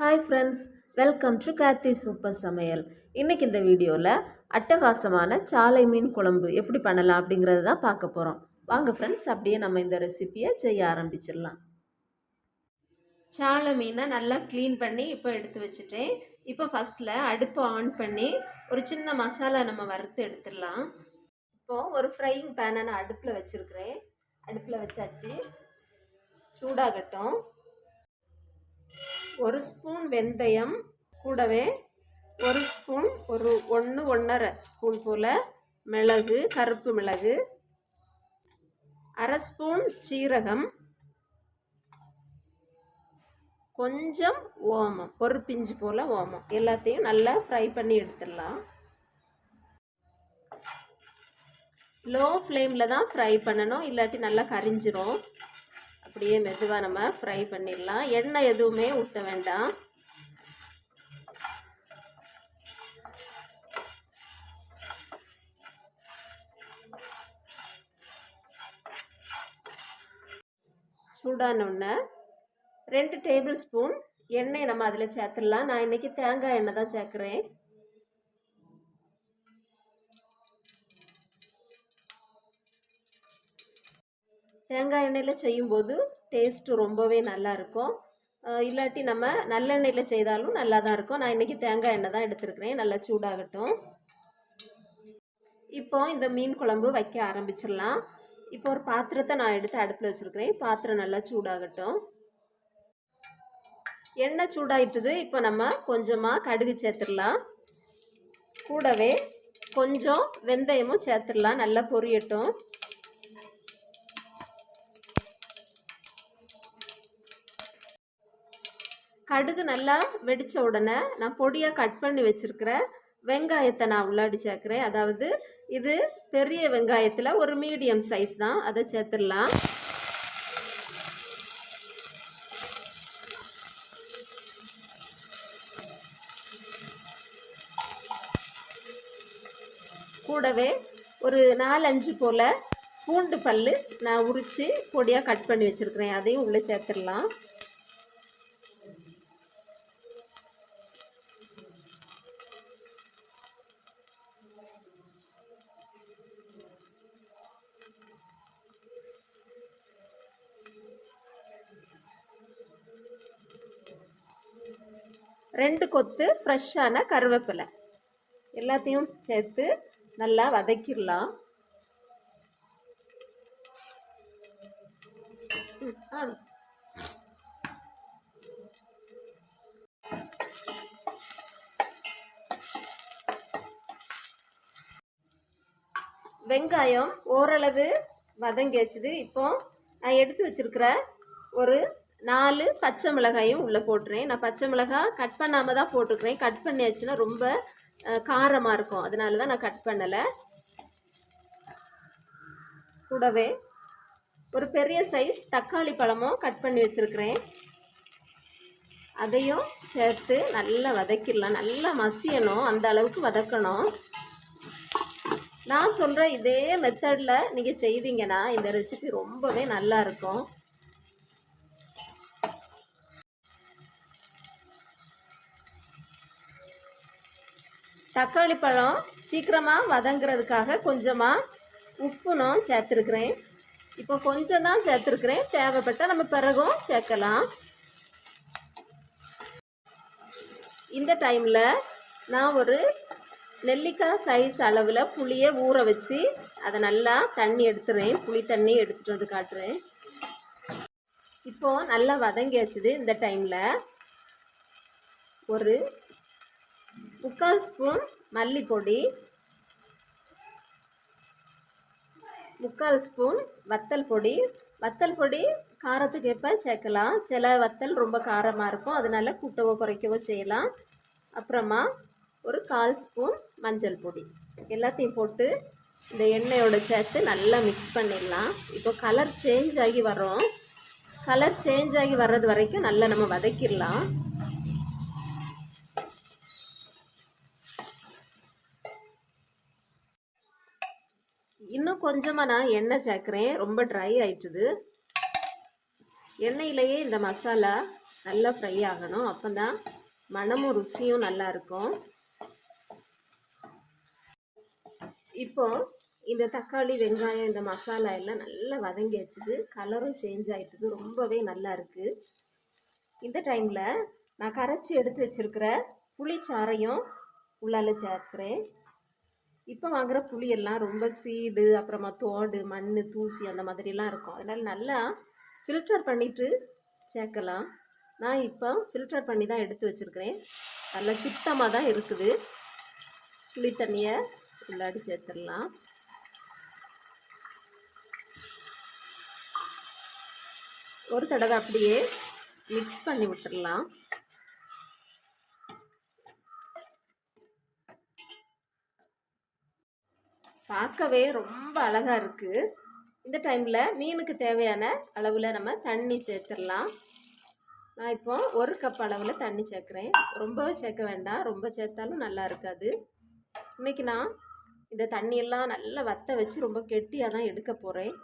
Hi friends welcome to Karthi super சமையல் இன்றைக்கி இந்த வீடியோவில் அட்டகாசமான சாலை மீன் குழம்பு எப்படி பண்ணலாம் அப்படிங்கிறது தான் பார்க்க போகிறோம் வாங்க ஃப்ரெண்ட்ஸ் அப்படியே நம்ம இந்த ரெசிப்பியை செய்ய ஆரம்பிச்சிடலாம். சாலை மீனை நல்லா க்ளீன் பண்ணி இப்போ எடுத்து வச்சுட்டேன். இப்போ ஃபஸ்ட்டில் அடுப்பை ஆன் பண்ணி ஒரு சின்ன மசாலா நம்ம வறுத்து எடுத்துடலாம். இப்போது ஒரு ஃப்ரையிங் பேனை நான் அடுப்பில் வச்சுருக்கிறேன். அடுப்பில் வச்சாச்சு. சூடாகட்டும். ஒரு ஸ்பூன் வெந்தயம் கூடவே ஒரு ஸ்பூன் ஒரு ஒன்று ஒன்றரை ஸ்பூன் போல் மிளகு கருப்பு மிளகு அரை ஸ்பூன் சீரகம் கொஞ்சம் ஓமம் ஒரு பிஞ்சு போல் ஓமம். எல்லாத்தையும் நல்லா ஃப்ரை பண்ணி எடுத்துடலாம். லோ ஃப்ளேமில் தான் ஃப்ரை பண்ணணும் இல்லாட்டி நல்லா கரிஞ்சிரும். அப்படியே மெதுவாக நம்ம ஃப்ரை பண்ணிடலாம். எண்ணெய் எதுவுமே ஊற்ற வேண்டாம். சூடானோடனே ரெண்டு டேபிள் ஸ்பூன் எண்ணெய் நம்ம அதில் சேர்த்துடலாம். நான் இன்றைக்கி தேங்காய் எண்ணெய் தான் சேர்க்குறேன். தேங்காய் எண்ணெயில் செய்யும்போது டேஸ்ட்டு ரொம்பவே நல்லா இருக்கும். இல்லாட்டி நம்ம நல்லெண்ணெயில் செய்தாலும் நல்லா தான் இருக்கும். நான் இன்றைக்கி தேங்காய் எண்ணெய் தான் எடுத்துருக்கிறேன். நல்லா சூடாகட்டும். இப்போ இந்த மீன் குழம்பு வைக்க ஆரம்பிச்சிடலாம். இப்போ ஒரு பாத்திரத்தை நான் எடுத்து அடுப்பில் வச்சுருக்கிறேன். பாத்திரம் நல்லா சூடாகட்டும். எண்ணெய் சூடாயிட்டுது. இப்போ நம்ம கொஞ்சமாக கடுகு சேர்த்துடலாம். கூடவே கொஞ்சம் வெந்தயமும் சேர்த்துடலாம். நல்லா பொரியட்டும். கடுகு நல்லா வெடித்த உடனே நான் பொடியாக கட் பண்ணி வச்சுருக்கிற வெங்காயத்தை நான் உள்ளாடி சேர்க்குறேன். அதாவது இது பெரிய வெங்காயத்தில் ஒரு மீடியம் சைஸ் தான். அதை சேர்த்துடலாம். கூடவே ஒரு நாலஞ்சு போல் பூண்டு பல் நான் உரித்து பொடியாக கட் பண்ணி வச்சுருக்கிறேன். அதையும் உள்ளே சேர்த்துடலாம். ரெண்டு கொத்து ஃப்ரெஷ்ஷான கருவேப்பிலை. எல்லாத்தையும் சேர்த்து நல்லா வதக்கிடலாம். வெங்காயம் ஓரளவு வதங்கி வச்சுது. இப்போ நான் எடுத்து வச்சுருக்கிற ஒரு நாலு பச்சை மிளகாயும் உள்ளே போட்டுறேன். நான் பச்சை மிளகாய் கட் பண்ணாமல் தான் போட்டுக்கிறேன். கட் பண்ணியாச்சுன்னா ரொம்ப காரமாக இருக்கும். அதனால தான் நான் கட் பண்ணலை. கூடவே ஒரு பெரிய சைஸ் தக்காளி பழமும் கட் பண்ணி வச்சுருக்கிறேன். அதையும் சேர்த்து நல்லா வதக்கிடலாம். நல்லா மசியணும். அந்த அளவுக்கு வதக்கணும். நான் சொல்கிற இதே மெத்தடில் நீங்கள் செய்தீங்கன்னா இந்த ரெசிபி ரொம்பவே நல்லாயிருக்கும் தக்காளி பழம் சீக்கிரமாக வதங்குறதுக்காக கொஞ்சமாக உப்பு நான் சேர்த்துருக்குறேன். இப்போ கொஞ்சம் தான் சேர்த்துருக்குறேன். தேவைப்பட்டால் நம்ம பிறகும் சேர்க்கலாம். இந்த டைமில் நான் ஒரு நெல்லிக்காய் சைஸ் அளவில் புளியை ஊற வச்சு அதை நல்லா தண்ணி எடுத்துறேன். புளி தண்ணி எடுத்துகிட்டு வந்து காட்டுறேன். இப்போது நல்லா வதங்கியாச்சுது இந்த டைமில் ஒரு முக்கால் ஸ்பூன் மல்லிப்பொடி. முக்கால் ஸ்பூன் வத்தல் பொடி. வத்தல் பொடி காரத்துக்கு ஏற்ப சேர்க்கலாம். சில வத்தல் ரொம்ப காரமாக இருக்கும். அதனால் கூட்டவோ குறைக்கவோ செய்யலாம். அப்புறமா ஒரு கால் ஸ்பூன் மஞ்சள் பொடி. எல்லாத்தையும் போட்டு இந்த எண்ணெயோட சேர்த்து நல்லா மிக்ஸ் பண்ணிடலாம். இப்போ கலர் சேஞ்ச் ஆகி வரோம் கலர் சேஞ்ச் ஆகி வர்றது வரைக்கும் நல்லா நம்ம வதக்கிடலாம் இன்னும் கொஞ்சமாக நான் எண்ணெய் சேர்க்குறேன். ரொம்ப ட்ரை ஆயிட்டுது. எண்ணெயிலேயே இந்த மசாலா நல்லா ஃப்ரை ஆகணும். அப்போ தான் மணமும் ருசியும் நல்லா இருக்கும். இப்போ இந்த தக்காளி வெங்காயம் இந்த மசாலா எல்லாம் நல்லா வதங்கி வச்சுது கலரும் சேஞ்ச் ஆகிட்டுது ரொம்பவே நல்லா இருக்குது இந்த டைமில் நான் கரைச்சி எடுத்து வச்சுருக்கிற புளிச்சாரையும் உள்ளால சேர்க்குறேன். இப்போ வாங்குகிற புளியெல்லாம் ரொம்ப சீடு அப்புறமா தோடு மண் தூசி அந்த மாதிரிலாம் இருக்கும். அதனால் நல்லா ஃபில்டர் பண்ணிவிட்டு சேர்க்கலாம். நான் இப்போ ஃபில்டர் பண்ணி தான் எடுத்து வச்சுருக்கிறேன். நல்லா சுத்தமாக தான் இருக்குது. புளி தண்ணியை உள்ளாடி சேர்த்துடலாம். ஒரு தடவை அப்படியே மிக்ஸ் பண்ணி விட்டுடலாம். பார்க்கவே ரொம்ப அழகாக இருக்குது இந்த டைமில் மீனுக்கு தேவையான அளவில் நம்ம தண்ணி சேர்த்துடலாம். நான் இப்போ ஒரு கப் அளவில் தண்ணி சேர்க்குறேன். ரொம்பவே சேர்க்க வேண்டாம். ரொம்ப சேர்த்தாலும் நல்லா இருக்காது. இன்றைக்கி நான் இந்த தண்ணியெல்லாம் நல்லா வற்ற வச்சு ரொம்ப கெட்டியாக தான் எடுக்க போகிறேன்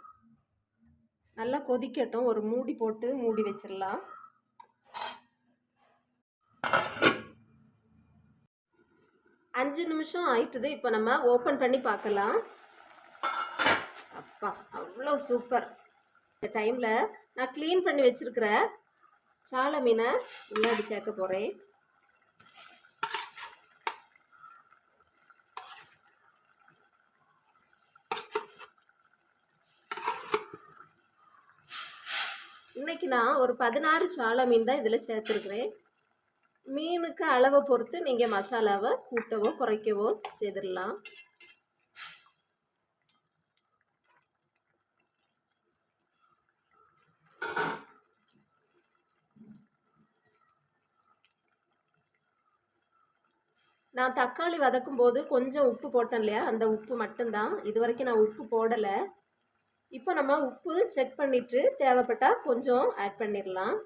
நல்லா கொதிக்கட்டும். ஒரு மூடி போட்டு மூடி வச்சிடலாம். அஞ்சு நிமிஷம் ஆயிட்டுது. இப்போ நம்ம ஓப்பன் பண்ணி பார்க்கலாம். அப்பா அவ்வளோ சூப்பர் இந்த டைமில் நான் க்ளீன் பண்ணி வச்சுருக்கிற சாலை மீனை உள்ளாடி சேர்க்க போகிறேன் இன்னைக்கு நான் ஒரு பதினாறு சாலை மீன் தான் இதில் சேர்த்துருக்குறேன். மீனுக்கு அளவை பொறுத்து நீங்கள் மசாலாவை கூட்டவோ குறைக்கவோ செய்திடலாம். நான் தக்காளி வதக்கும் போது கொஞ்சம் உப்பு போட்டேன் இல்லையா? அந்த உப்பு மட்டும்தான். இது வரைக்கும் நான் உப்பு போடலை. இப்போ நம்ம உப்பு செக் பண்ணிவிட்டு தேவைப்பட்டால் கொஞ்சம் ஆட் பண்ணிடலாம்.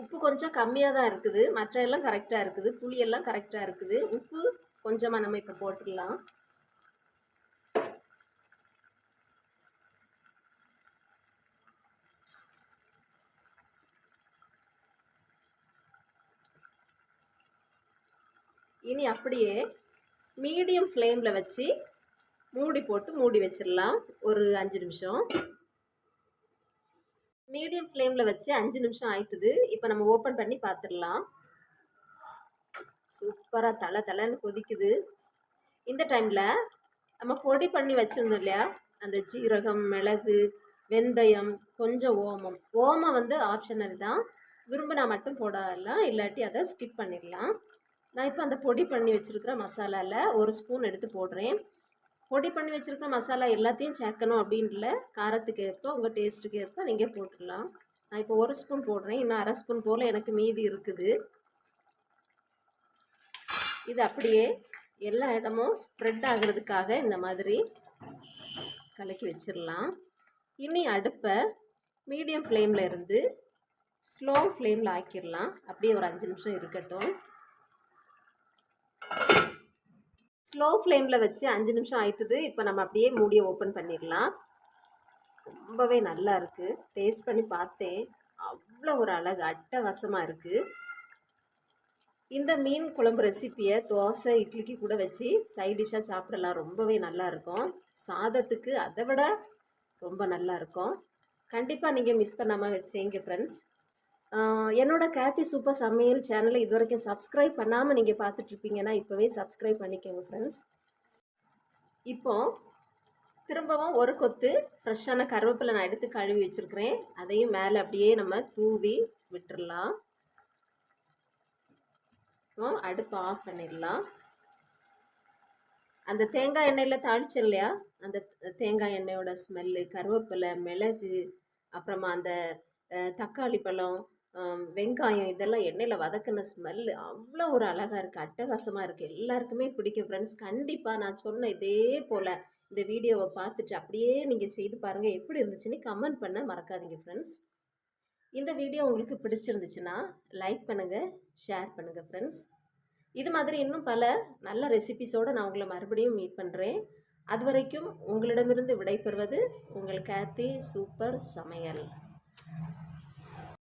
உப்பு கொஞ்சம் கம்மியாக தான் இருக்குது. மற்ற எல்லாம் கரெக்டாக இருக்குது. புளியெல்லாம் கரெக்டாக இருக்குது. உப்பு கொஞ்சமாக நம்ம இப்போ போட்டுடலாம் இனி அப்படியே மீடியம் ஃப்ளேமில் வச்சு மூடி போட்டு மூடி வச்சிடலாம். ஒரு அஞ்சு நிமிஷம். மீடியம் ஃப்ளேமில் வச்சு அஞ்சு நிமிஷம் ஆயிட்டுது. இப்போ நம்ம ஓப்பன் பண்ணி பார்த்துடலாம் சூப்பராக தலை தலைன்னு கொதிக்குது. இந்த டைமில் நம்ம பொடி பண்ணி வச்சுருந்தோம் இல்லையா? அந்த ஜீரகம் மிளகு வெந்தயம் கொஞ்சம் ஓமம். ஓமம் வந்து ஆப்ஷனல் தான். விரும்பினா மட்டும் போடலாம். இல்லாட்டி அதை ஸ்கிப் பண்ணிடலாம். நான் இப்போ அந்த பொடி பண்ணி வச்சுருக்கிற மசாலாவில் ஒரு ஸ்பூன் எடுத்து போடுறேன். பொடி பண்ணி வச்சுருக்க மசாலா எல்லாத்தையும் சேர்க்கணும் அப்படின்ல காரத்துக்கு ஏற்ப உங்கள் டேஸ்ட்டுக்கு ஏற்ப நீங்கள் போட்டுடலாம். நான் இப்போ ஒரு ஸ்பூன் போடுறேன். இன்னும் அரை ஸ்பூன் போல் எனக்கு மீதி இருக்குது. இது அப்படியே எல்லா இடமும் ஸ்ப்ரெட் ஆகிறதுக்காக இந்த மாதிரி கலக்கி வச்சிடலாம். இனி அடுப்பை மீடியம் ஃப்ளேமில் இருந்து ஸ்லோ ஃப்ளேமில் ஆக்கிடலாம். அப்படியே ஒரு அஞ்சு நிமிஷம் இருக்கட்டும். ஸ்லோ ஃப்ளேமில் வச்சு அஞ்சு நிமிஷம் ஆயிட்டுது. இப்போ நம்ம அப்படியே மூடியை ஓப்பன் பண்ணிடலாம். ரொம்பவே நல்லா இருக்குது டேஸ்ட் பண்ணி பார்த்தேன். அவ்வளோ ஒரு அழகு. அட்டவசமாக இருக்குது இந்த மீன் குழம்பு ரெசிப்பியை தோசை இட்லிக்கு கூட வச்சு சைட் டிஷ்ஷாக சாப்பிடலாம். ரொம்பவே நல்லா இருக்கும். சாதத்துக்கு அதை விட ரொம்ப நல்லா இருக்கும். கண்டிப்பாக நீங்கள் மிஸ் பண்ணாமல் செய்யுங்க ஃப்ரெண்ட்ஸ் என்னோட கேத்தி சூப்பர் சமையல் சேனலை இது வரைக்கும் சப்ஸ்கிரைப் பண்ணாமல் நீங்கள் பார்த்துட்ருப்பீங்கன்னா இப்போவே சப்ஸ்கிரைப் பண்ணிக்கோங்க ஃப்ரெண்ட்ஸ் இப்போ திரும்பவும் ஒரு கொத்து ஃப்ரெஷ்ஷான கருவேப்பிலை நான் எடுத்து கழுவி வச்சுருக்கிறேன். அதையும் மேலே அப்படியே நம்ம தூவி விட்டுறலாம். இப்போ அடுப்பு ஆஃப் பண்ணிடலாம். அந்த தேங்காய் எண்ணெயில் தாளிச்சோம் இல்லையா? அந்த தேங்காய் எண்ணெயோட ஸ்மெல்லு கருவேப்பிலை மிளகு அப்புறமா அந்த தக்காளி பழம் வெங்காயம் இதெல்லாம் எண்ணெயில் வதக்கின ஸ்மெல் அவ்வளோ ஒரு அழகாக இருக்குது அட்டகாசமாக இருக்குது எல்லாருக்குமே பிடிக்கும் ஃப்ரெண்ட்ஸ் கண்டிப்பாக நான் சொன்ன இதே போல் இந்த வீடியோவை பார்த்துட்டு அப்படியே நீங்கள் செய்து பாருங்கள் எப்படி இருந்துச்சுன்னு கமெண்ட் பண்ண மறக்காதீங்க ஃப்ரெண்ட்ஸ் இந்த வீடியோ உங்களுக்கு பிடிச்சிருந்துச்சுன்னா லைக் பண்ணுங்கள் ஷேர் பண்ணுங்கள் ஃப்ரெண்ட்ஸ் இது மாதிரி இன்னும் பல நல்ல ரெசிபிஸோடு நான் உங்களை மறுபடியும் மீட் பண்ணுறேன் அது வரைக்கும் உங்களிடமிருந்து விடைபெறுவது உங்கள் கேத்தி சூப்பர் சமையல்.